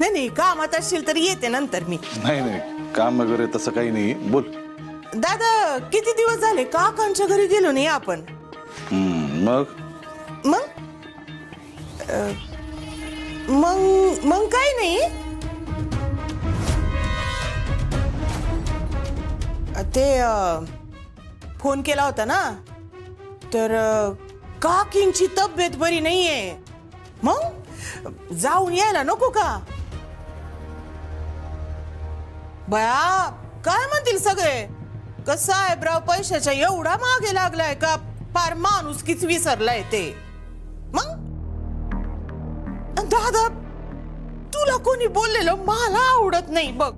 नाही नाही कामात असशील तर येते नंतर मी. नाही नाही काम वगैरे तसं काही नाही. बोल. दादा किती दिवस झाले? काकांच्या घरी गेलो नाही आपण. हम्म, मग? मग? अ, मग मग काय नाही? अ, ते अ, फोन केला होता ना? तर अ, काकींची तब्येत बरी नाहीये. मग? जाऊन यायला नको का? बया काय म्हणतील सगळे? कसं आहे ब्राव पैशाच्या एवढा मागे लागलाय का फार माणूस किच विसरलाय ते? मग? दादा तुला कोणी बोललेलं मला आवडत नाही बघ.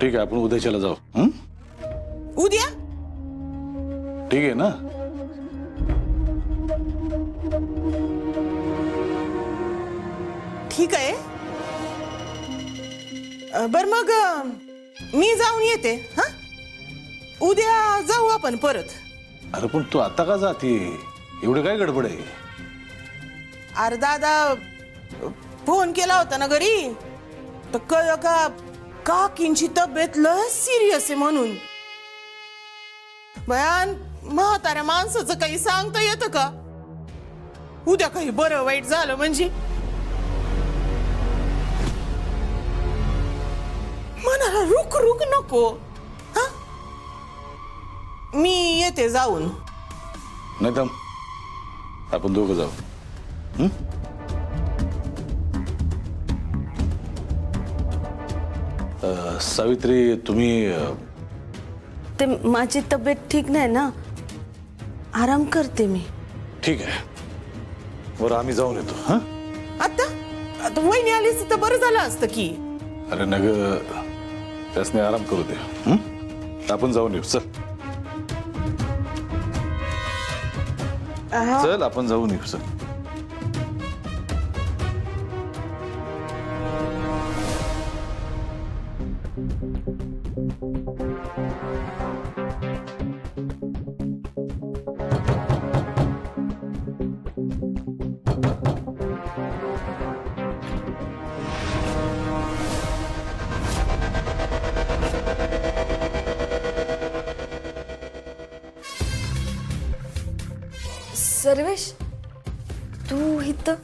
ठीक आहे आपण उद्याच्याला जाऊ. हं? उद्या? ठीक आहे ना? ठीक आहे. बर मग मी जाऊन येते हा? उद्या जाऊ आपण परत. अरे पण तू आता का जाते? एवढे काय गडबड आहे? अरे दादा फोन केला होता ना घरी? तर कळलं का काकींची तब्येत लय सिरियस आहे म्हणून. बयान म्हाताऱ्या माणसाचं काही सांगता येतं का? उद्या काही बरं वाईट झालं म्हणजे? रुक रुक नको हा मी येते जाऊन नाही थांब आपण दोघं जाऊ हं? अं, सावित्री तुम्ही अं, ते माझी तब्येत ठीक नाही ना? आराम करते मी. ठीक आहे. बरं आम्ही जाऊन येतो. हां? आता? आता वहिनी आलीच तर बरं झालं असतं की. अरे नग त्यासने आराम करू दे. हं? आपण जाऊन येऊ. चल. चल आपण जाऊन येऊ. चल. सर्वेश तू इथं?